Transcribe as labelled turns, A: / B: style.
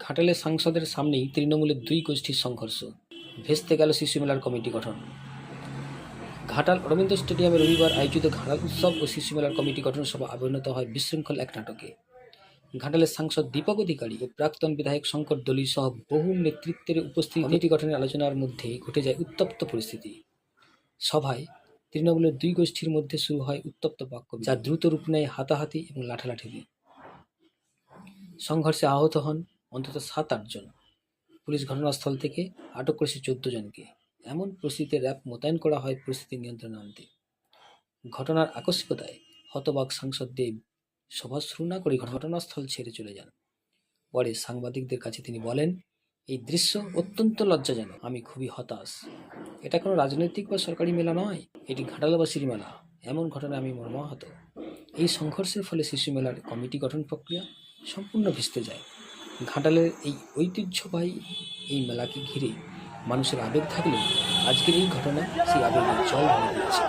A: ঘাটালে সাংসদের সামনেই তৃণমূলের দুই গোষ্ঠীর সংঘর্ষ। ভেস্তে গেল শিশু মেলার কমিটি গঠন। ঘাটাল রবীন্দ্র স্টেডিয়ামে রবিবার আয়োজিত ঘাটাল উৎসব ও শিশু মেলার কমিটি গঠন সভা আবির্ভূত হয় বিশৃঙ্খল এক নাটকে। ঘাটালের সাংসদ দীপক অধিকারী ও প্রাক্তন বিধায়ক শঙ্কর দলি সহ বহু নেতৃত্বের উপস্থিত কমিটি গঠনের আলোচনার মধ্যে ঘটে যায় উত্তপ্ত পরিস্থিতি। সভায় তৃণমূলের দুই গোষ্ঠীর মধ্যে শুরু হয় উত্তপ্ত বাক্য যা দ্রুত রূপ নেয় হাতাহাতি এবং লাঠালাঠি সংঘর্ষে আহত হন অন্তত সাত আটজন পুলিশ ঘটনাস্থল থেকে আটক করেছে চোদ্দ জনকে। এমন পরিস্থিতিতে র্যাব মোতায়েন করা হয় পরিস্থিতি নিয়ন্ত্রণে আনতে। ঘটনার আকস্মিকতায় হতবাক সাংসদ দেব সভা শুরু না করে ঘটনাস্থল ছেড়ে চলে যান। পরে সাংবাদিকদের কাছে তিনি বলেন, এই দৃশ্য অত্যন্ত লজ্জাজনক। আমি খুবই হতাশ। এটা কোনো রাজনৈতিক বা সরকারি মেলা নয়, এটি ঘাটালবাসীর মেলা। এমন ঘটনায় আমি মর্মাহত। এই সংঘর্ষের ফলে শিশু মেলার কমিটি গঠন প্রক্রিয়া সম্পূর্ণ ভেস্তে যায়। ঘাটালের এই ঐতিহ্যবাহী এই মেলাকে ঘিরে মানুষের আবেগ থাকলেও আজকের এই ঘটনা সেই আবেগের জল হয়ে দিয়েছে।